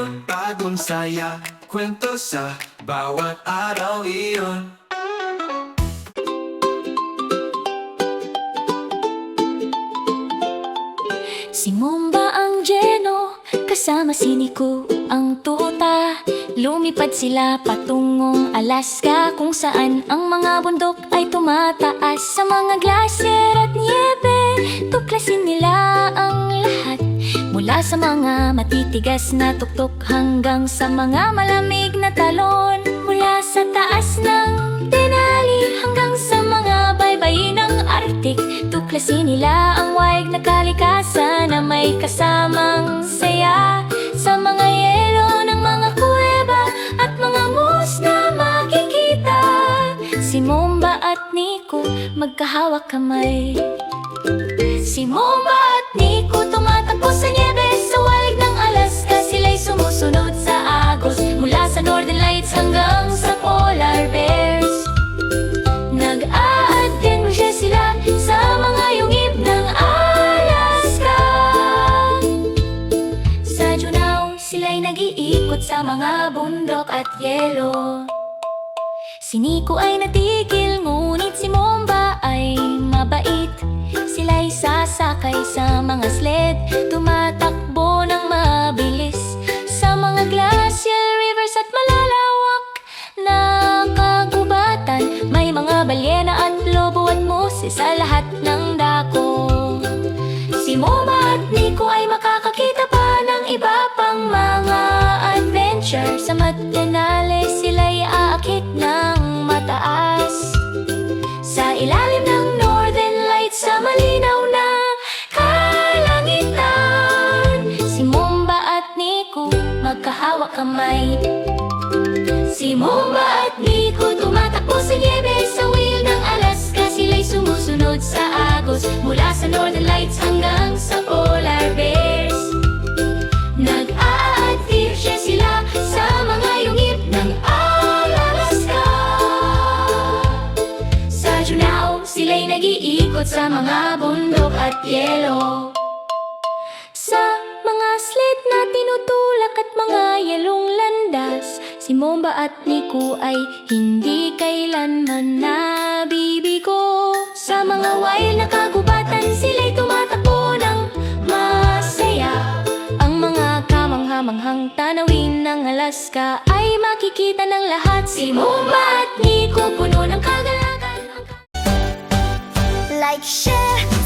iyon Bagong saya, kwento sa bawat araw iyon. Si Momba ang Geno, kasama si Nico ang tuta Lumipad sila patungong Alaska Kung saan ang mga bundok ay tumataas. Sa mga glacier at niebe Tuklasin nila ang Mula sa mga matitigas na tuktok Hanggang sa mga malamig na talon. Mula sa taas ng Denali Hanggang sa mga baybayin ng Arctic. Tuklasin nila ang waig na kalikasan Na may kasamang saya. Sa mga yelo ng mga kuweba At mga moose na makikita. Si Momba at Nico magkahawak kamay. Si Momba Lights hanggang sa Polar Bears Nag-a-adventure sila sa mga yungib ng Alaska. Sa Juneau, sila'y nag-iikot sa mga bundok at yelo. Si Nico ay natigil, ngunit si Momba ay mabait. Sila'y sasakay sa mga sled, tumatakbo at lobo at moose sa lahat ng dako. Si Moma at Nico ay makakakita pa ng iba pang mga adventure. Sa Matenale sila'y aakit ng mataas. Sa ilalim ng Northern Lights sa malinaw na kalangitan. Si Momba at Nico magkahawak kamay. Si Momba at Nico tumatakbo sa niebe Sa wheel nag-iikot sa mga bundok at yelo. Sa mga sled na tinutulak at mga yelong landas Si Momba at Nico ay hindi kailanman nabibigo Sa mga wild na kagubatan sila'y tumatakbo ng masaya. Ang mga kamanghamanghang tanawin ng Alaska ay makikita ng lahat. Si Momba at Nico puno Like, share,